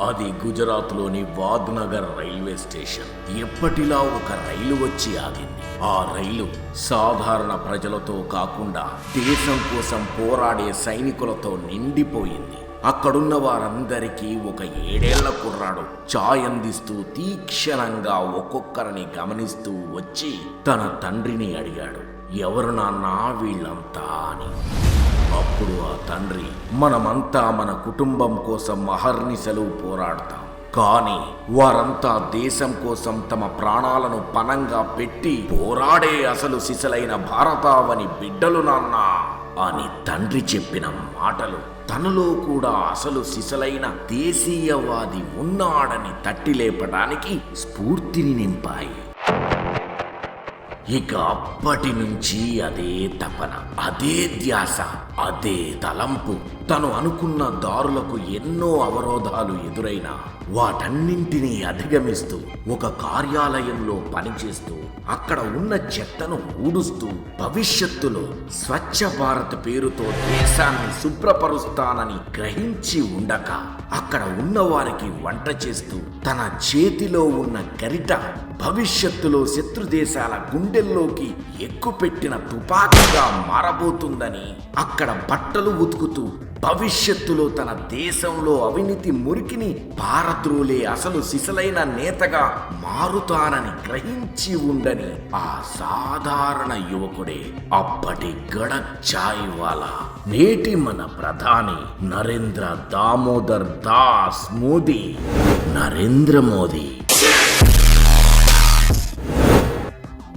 అది గుజరాత్లోని Vadnagar railway station. ఎప్పటిలా ఒక రైలు వచ్చి ఆగింది. ఆ రైలు సాధారణ ప్రజలతో కాకుండా దేశం కోసం పోరాడే సైనికులతో నిండిపోయింది. అక్కడున్న వారందరికీ ఒక ఏడేళ్ళ కుర్రాడు చాయ్ అందిస్తూ తీక్షణంగా ఒక్కొక్కరిని గమనిస్తూ వచ్చి తన తండ్రిని అడిగాడు ఎవరు నాన్న వీళ్ళంతా? అని. అప్పుడు ఆ తండ్రి మనమంతా మన కుటుంబం కోసం అహర్నిశలు పోరాడతాం. కానీ వారంతా దేశం కోసం తమ ప్రాణాలను పణంగా పెట్టి పోరాడే అసలు సిసలైన భారతావని బిడ్డలు నాన్న అని తండ్రి చెప్పిన మాటలు తనలో కూడా అసలు సిసలైన దేశీయవాది ఉన్నాడని తట్టి లేపడానికి స్ఫూర్తిని నింపాయి. ఇక అప్పటి నుంచి అదే తపన అదే ధ్యాస అదే తలంపు. తను అనుకున్న దారులకు ఎన్నో అవరోధాలు ఎదురైనా వాటన్నింటినీ అధిగమిస్తూ ఒక కార్యాలయంలో పనిచేస్తూ అక్కడ ఉన్న చెత్తను ఊడుస్తూ భవిష్యత్తులో స్వచ్ఛ భారత్ పేరుతో దేశాన్ని శుభ్రపరుస్తానని గ్రహించి ఉండక అక్కడ ఉన్న వారికి వంట చేస్తూ తన చేతిలో ఉన్న గరిట భవిష్యత్తులో శత్రు దేశాల గుండెల్లోకి ఎక్కుపెట్టిన తుపాకీగా మారబోతుందని అక్కడ బట్టలు ఉతుకుతూ భవిష్యత్తులో తన దేశంలో అవినీతి మురికిని పారద్రోలే అసలు సిసలైన నేతగా మారుతానని గ్రహించి ఉండని ఆ సాధారణ యువకుడే అప్పటి గడక్ చాయ్ వాలా నేటి మన ప్రధాని నరేంద్ర దామోదర్ దాస్ మోదీ. నరేంద్ర మోదీ.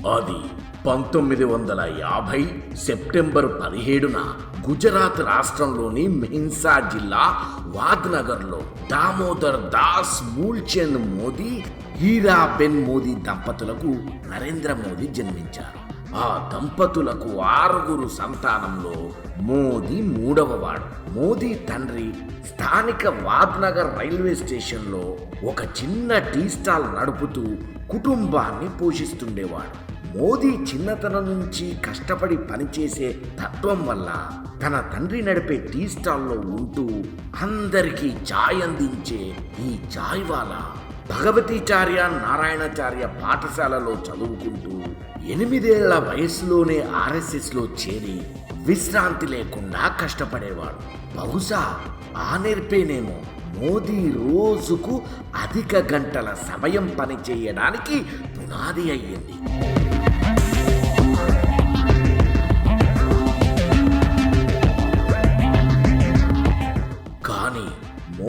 అది పంతొమ్మిది వందల యాభై సెప్టెంబర్ పదిహేడున గుజరాత్ రాష్ట్రంలోని మెహిన్సా జిల్లా వాద్నగర్లో దామోదర్ దాస్ మూల్చంద్ మోదీ హీరాబెన్ మోదీ దంపతులకు నరేంద్ర మోదీ జన్మించారు. ఆ దంపతులకు ఆరుగురు సంతానంలో మోదీ మూడవవాడు మోదీ తండ్రి స్థానిక వాద్నగర్ రైల్వే స్టేషన్లో ఒక చిన్న టీ స్టాల్ నడుపుతూ కుటుంబాన్ని పోషిస్తుండేవాడు. మోదీ చిన్నతనం నుంచి కష్టపడి పనిచేసే తత్వం వల్ల తన తండ్రి నడిపే టీ స్టాల్లో ఉంటూ అందరికీ ఛాయ్ అందించే ఈ ఛాయ్ వాలా భగవతీచార్య నారాయణాచార్య పాఠశాలలో చదువుకుంటూ ఎనిమిదేళ్ళ వయసులోనే ఆర్ఎస్ఎస్లో చేరి విశ్రాంతి లేకుండా కష్టపడేవాడు. బహుశా ఆ నేర్పేనేమో మోదీ రోజుకు అధిక గంటల సమయం పనిచేయడానికి పునాది అయ్యింది.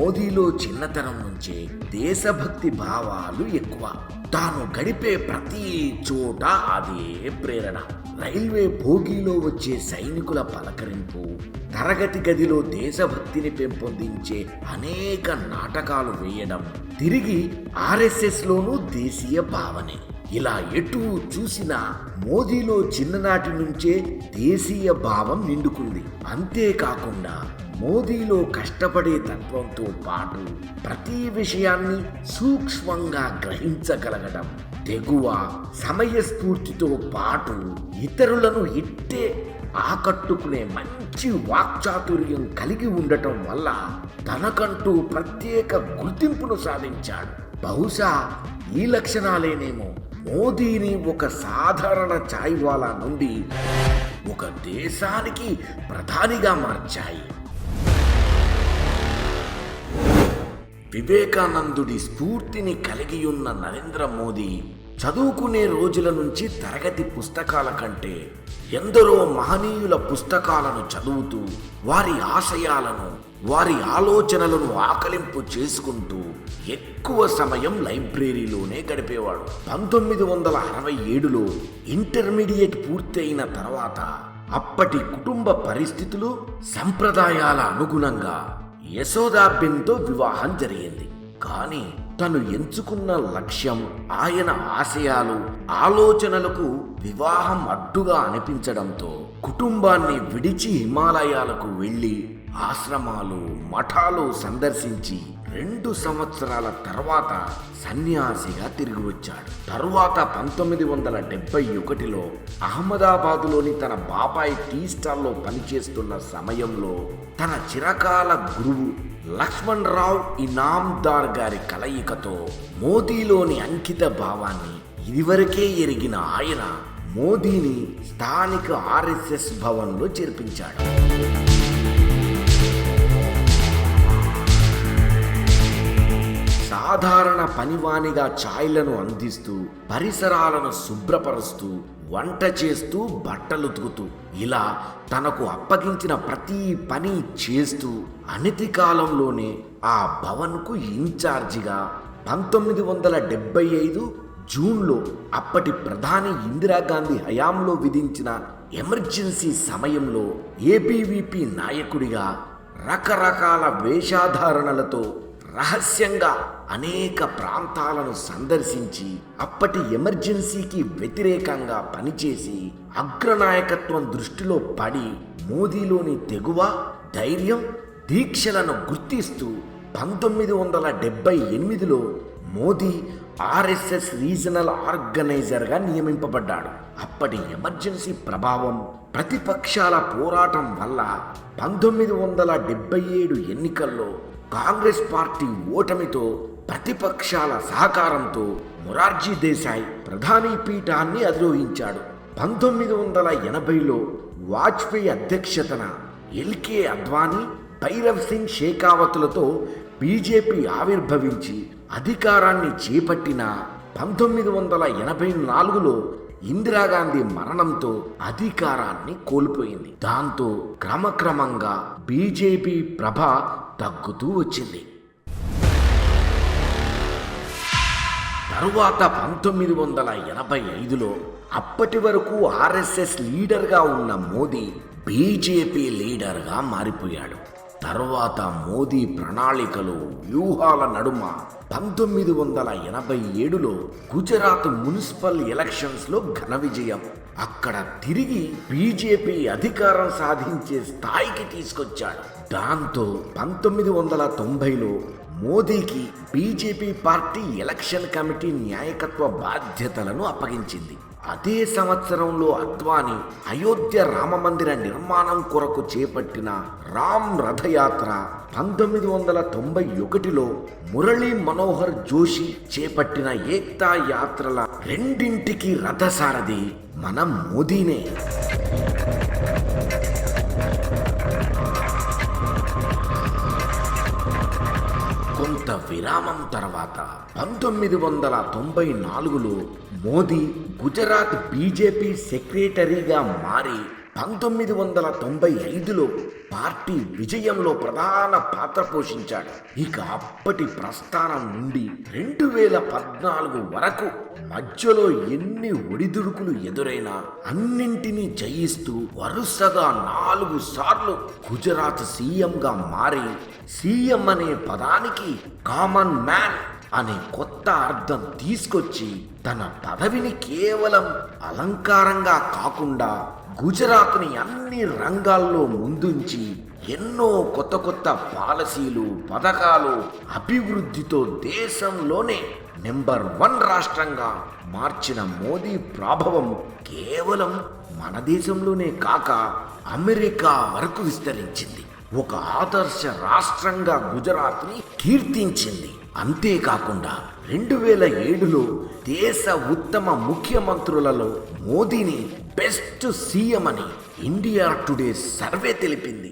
మోదీలో చిన్నతనం నుంచే దేశభక్తి భావాలు ఎక్కువ. తాను గడిపే ప్రతి చోట అదే ప్రేరణ. రైల్వే భోగిలో వచ్చే సైనికుల పలకరింపు తరగతి గదిలో దేశభక్తిని పెంపొందించే అనేక నాటకాలు వేయడం తిరిగి ఆర్ఎస్ఎస్లోనూ దేశీయ భావనే. ఇలా ఎటు చూసినా మోదీలో చిన్ననాటి నుంచే దేశీయ భావం నిండుకుంది. అంతేకాకుండా మోదీలో కష్టపడే తత్వంతో పాటు ప్రతి విషయాన్ని సూక్ష్మంగా గ్రహించగలగడం తెగువ సమయస్ఫూర్తితో పాటు ఇతరులను ఇట్టే ఆకట్టుకునే మంచి వాక్చాతుర్యం కలిగి ఉండటం వల్ల తనకంటూ ప్రత్యేక గుర్తింపును సాధించాడు. బహుశా ఈ లక్షణాలేనేమో మోదీని ఒక సాధారణ ఛాయ్వాలా నుండి ఒక దేశానికి ప్రధానిగా మార్చాయి. వివేకానందుడి స్ఫూర్తిని కలిగి ఉన్న నరేంద్ర మోదీ చదువుకునే రోజుల నుంచి తరగతి పుస్తకాల కంటే ఎందరో మహనీయుల పుస్తకాలను చదువుతూ వారి ఆశయాలను వారి ఆలోచనలను ఆకలింపు చేసుకుంటూ ఎక్కువ సమయం లైబ్రరీలోనే గడిపేవాడు. పంతొమ్మిది వందల అరవై ఏడులో ఇంటర్మీడియట్ పూర్తయిన తర్వాత అప్పటి కుటుంబ పరిస్థితులు సంప్రదాయాల అనుగుణంగా యశోదాబెన్తో వివాహం జరిగింది. కానీ తను ఎంచుకున్న లక్ష్యం ఆయన ఆశయాలు ఆలోచనలకు వివాహం అడ్డుగా అనిపించడంతో కుటుంబాన్ని విడిచి హిమాలయాలకు వెళ్ళి ఆశ్రమాలు మఠాలు సందర్శించి రెండు సంవత్సరాల తర్వాత సన్యాసిగా తిరిగి వచ్చాడు. తరువాత పంతొమ్మిది వందల డెబ్బై ఒకటిలో అహ్మదాబాదులోని తన బాబాయ్ టీ స్టాల్లో పనిచేస్తున్న సమయంలో తన చిరకాల గురువు లక్ష్మణ్ రావ్ ఇనామ్దార్ గారి కలయికతో మోదీలోని అంకిత భావాన్ని ఇదివరకే ఎరిగిన ఆయన మోదీని స్థానిక ఆర్ఎస్ఎస్ భవన్లో చేర్పించాడు. సాధారణ పనివానిగా ఛాయ్లను అందిస్తూ పరిసరాలను శుభ్రపరుస్తూ వంట చేస్తూ బట్టలు ఉతుకుతూ ఇలా తనకు అప్పగించిన ప్రతి పని చేస్తూ అనతి కాలంలోనే ఆ భవన్కు ఇన్ఛార్జిగా పంతొమ్మిది వందల డెబ్బై ఐదు జూన్లో అప్పటి ప్రధాని ఇందిరాగాంధీ హయాంలో విధించిన ఎమర్జెన్సీ సమయంలో ఏబీవీపీ నాయకుడిగా రకరకాల వేషాధారణలతో రహస్యంగా అనేక ప్రాంతాలను సందర్శించి అప్పటి ఎమర్జెన్సీకి వ్యతిరేకంగా పనిచేసి అగ్రనాయకత్వం దృష్టిలో పడి మోదీలోని తెగువ ధైర్యం దీక్షలను గుర్తిస్తూ పంతొమ్మిది వందల డెబ్బై ఎనిమిదిలో మోదీ ఆర్ఎస్ఎస్ రీజనల్ ఆర్గనైజర్గా నియమింపబడ్డాడు. అప్పటి ఎమర్జెన్సీ ప్రభావం ప్రతిపక్షాల పోరాటం వల్ల పంతొమ్మిది వందల డెబ్బై ఏడు ఎన్నికల్లో కాంగ్రెస్ పార్టీ ఓటమితో ప్రతిపక్షాల సహకారంతో మొరార్జీ దేశాయ్ ప్రధాని పీఠాన్ని అధిరోహించాడు. పంతొమ్మిది వందల ఎనభైలో వాజ్పేయి అధ్యక్షతన ఎల్కే అద్వానీ భైరవ్ సింగ్ షేకావతులతో బీజేపీ ఆవిర్భవించి అధికారాన్ని చేపట్టిన పంతొమ్మిది వందల ఎనభై నాలుగులో ఇందిరాగాంధీ మరణంతో అధికారాన్ని కోల్పోయింది. దాంతో క్రమక్రమంగా బీజేపీ ప్రభ తగ్గుతూ వచ్చింది. తరువాత పంతొమ్మిది వందల ఎనభై ఐదులో అప్పటి వరకు ఆర్ఎస్ఎస్ లీడర్గా ఉన్న మోదీ బీజేపీ లీడర్గా మారిపోయాడు. తర్వాత మోదీ ప్రణాళికలు వ్యూహాల నడుమ పంతొమ్మిది వందల ఎనభై ఏడులో గుజరాత్ మున్సిపల్ ఎలక్షన్స్లో ఘన విజయం. అక్కడ తిరిగి బీజేపీ అధికారం సాధించే స్థాయికి తీసుకొచ్చాడు. దాంతో పంతొమ్మిది వందల తొంభైలో మోదీకి బీజేపీ పార్టీ ఎలక్షన్ కమిటీ న్యాయకత్వ బాధ్యతలను అప్పగించింది. అదే సంవత్సరంలో అద్వాని అయోధ్య రామమందిర నిర్మాణం కొరకు చేపట్టిన రామ్ రథయాత్ర పంతొమ్మిది వందల తొంభై ఒకటిలో మురళీ మనోహర్ జోషి చేపట్టిన ఏక్తా యాత్రల రెండింటికి రథసారథి మన మోదీనే. కొంత విరామం తర్వాత పంతొమ్మిది వందల తొంభై నాలుగులో మోదీ గుజరాత్ బీజేపీ సెక్రటరీగా మారి పంతొమ్మిది వందల తొంభై ఐదులో పార్టీ విజయంలో ప్రధాన పాత్ర పోషించాడు. ఇక అప్పటి ప్రస్థానం నుండి రెండు వేల పద్నాలుగు వరకు మధ్యలో ఎన్ని ఒడిదుడుకులు ఎదురైనా అన్నింటినీ జయిస్తూ వరుసగా నాలుగు సార్లు గుజరాత్ సీఎంగా మారి సీఎం అనే పదానికి కామన్ మ్యాన్ అనే కొత్త అర్థం తీసుకొచ్చి తన పదవిని కేవలం అలంకారంగా కాకుండా గుజరాత్ని అన్ని రంగాల్లో ముందుంచి ఎన్నో కొత్త కొత్త పాలసీలు పథకాలు అభివృద్ధితో దేశంలోనే నెంబర్ వన్ రాష్ట్రంగా మార్చిన మోదీ ప్రాభవం కేవలం మన దేశంలోనే కాక అమెరికా వరకు విస్తరించింది. ఒక ఆదర్శ రాష్ట్రంగా గుజరాత్ని కీర్తించింది. అంతేకాకుండా రెండు వేల ఏడులో దేశ ఉత్తమ ముఖ్యమంత్రులలో మోదీని బెస్ట్ సీఎం అని ఇండియా టుడే సర్వే తెలిపింది.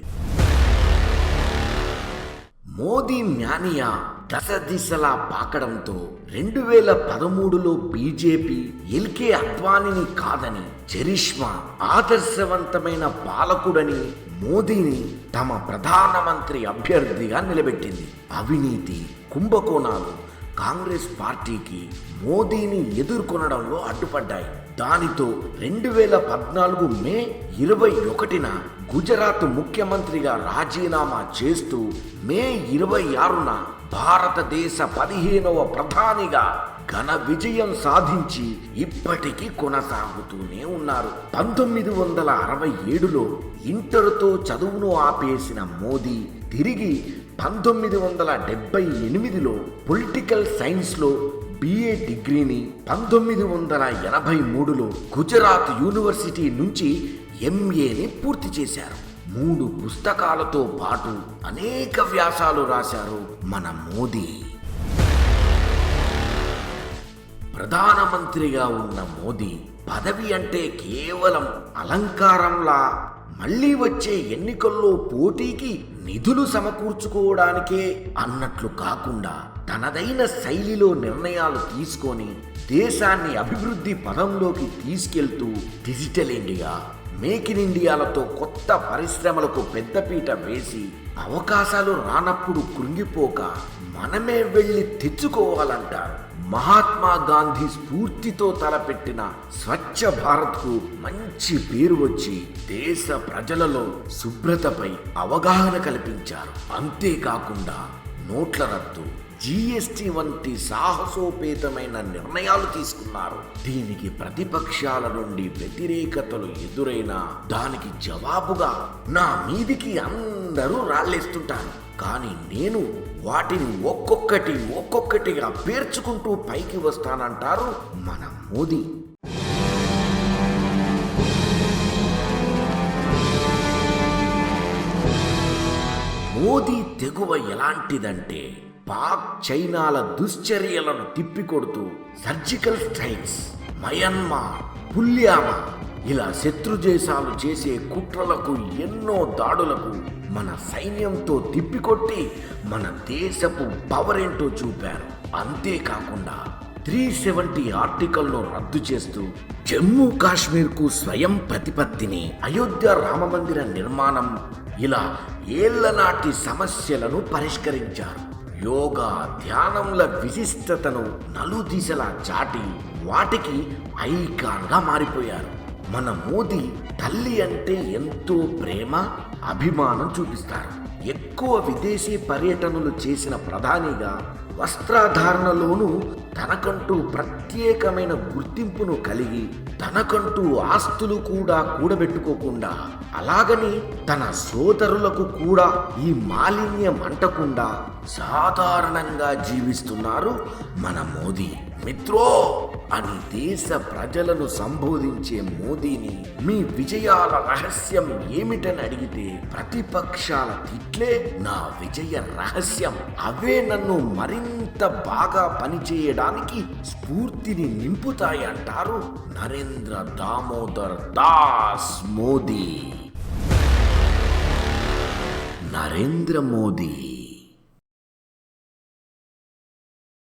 మోదీ మ్యానియా దశ దిశలా పాకడంతో రెండు వేల పదమూడులో బీజేపీ ఎల్కే అద్వానిని కాదని చరిష్మా ఆదర్శవంతమైన పాలకుడని మోదీని తమ ప్రధానమంత్రి అభ్యర్థిగా నిలబెట్టింది. అవినీతి కుంభకోణాలు కాంగ్రెస్ పార్టీకి మోదీని ఎదుర్కొనడంలో అడ్డుపడ్డాయి. దానితో రెండు వేల పద్నాలుగు మే ఇరవై ఒకటిన గుజరాత్ ముఖ్యమంత్రిగా రాజీనామా చేస్తూ మే ఇరవై ఆరున భారతదేశ పదిహేనవ ప్రధానిగా ఘన విజయం సాధించి ఇప్పటికీ కొనసాగుతూనే ఉన్నారు. పంతొమ్మిది వందల అరవై ఏడులో ఇంటర్తో చదువును ఆపేసిన మోదీ తిరిగి పంతొమ్మిది వందల డెబ్బై ఎనిమిదిలో పొలిటికల్ సైన్స్లో బిఏ డిగ్రీని పంతొమ్మిది వందల ఎనభై మూడులో గుజరాత్ యూనివర్సిటీ నుంచి ఎంఏని పూర్తి చేశారు. మూడు పుస్తకాలతో పాటు అనేక వ్యాసాలు రాశారు మన మోదీ. ప్రధానమంత్రిగా ఉన్న మోదీ పదవి అంటే కేవలం అలంకారంలా మళ్ళీ వచ్చే ఎన్నికల్లో పోటీకి నిధులు సమకూర్చుకోవడానికే అన్నట్లు కాకుండా తనదైన శైలిలో నిర్ణయాలు తీసుకొని దేశాన్ని అభివృద్ధి పదంలోకి తీసుకెళ్తూ డిజిటల్ ఇండియా మేక్ ఇన్ ఇండియాలతో కొత్త పరిశ్రమలకు పెద్దపీట వేసి అవకాశాలు రానప్పుడు కృంగిపోక మనమే వెళ్ళి తెచ్చుకోవాలంటారు. మహాత్మా గాంధీ స్ఫూర్తితో తలపెట్టిన స్వచ్ఛ భారత్కు మంచి పేరు వచ్చి దేశ ప్రజలలో శుభ్రతపై అవగాహన కల్పించారు. అంతేకాకుండా నోట్ల రద్దు జీఎస్టీ వంటి సాహసోపేతమైన నిర్ణయాలు తీసుకున్నారు. దీనికి ప్రతిపక్షాల నుండి వ్యతిరేకతలు ఎదురైనా దానికి జవాబుగా నా మీదికి అందరూ రాళ్ళేస్తుంటారు. కానీ నేను వాటిని ఒక్కొక్కటి ఒక్కొక్కటిగా పేర్చుకుంటూ పైకి వస్తానంటారు మన మోదీ. మోదీ తెగువ ఎలాంటిదంటే పాక్ చైనాల దుశ్చర్యలను తిప్పికొడుతూ సర్జికల్ స్ట్రైక్స్ మయన్మార్ పుల్యామా ఇలా శత్రు దేశాలు చేసే కుట్రలకు ఎన్నో దాడులకు మన సైన్యంతో తిప్పికొట్టి మన దేశపు పవర్ ఏంటో చూపారు. అంతేకాకుండా త్రీ సెవెంటీ ఆర్టికల్ను రద్దు చేస్తూ జమ్మూ కాశ్మీర్కు స్వయం ప్రతిపత్తిని అయోధ్య రామమందిర నిర్మాణం ఇలా ఏళ్ళ నాటి సమస్యలను పరిష్కరించారు. యోగా ధ్యానంల విశిష్టతను నలుదిశలా చాటి వాటికి ఐకాన్గా మారిపోయారు. మన మోదీ తల్లి అంటే ఎంతో ప్రేమ అభిమానం చూపిస్తారు. ఎక్కువ విదేశీ పర్యటనలు చేసిన ప్రధానిగా వస్త్రధారణలోనూ తనకంటూ ప్రత్యేకమైన గుర్తింపును కలిగి తనకంటూ ఆస్తులు కూడా కూడబెట్టుకోకుండా అలాగని తన సోదరులకు కూడా ఈ మాలిన్యం అంటకుండా సాధారణంగా జీవిస్తున్నారు మన మోదీ. మిత్రో అని దేశ ప్రజలను సంబోధించే మోదీని మీ విజయాల రహస్యం ఏమిటని అడిగితే ప్రతిపక్షాల తిట్లే నా విజయ రహస్యం. అవే నన్ను మరింత బాగా పనిచేయడానికి స్ఫూర్తిని నింపుతాయి అంటారు నరేంద్ర దామోదర్ దాస్ మోదీ. నరేంద్ర మోదీ.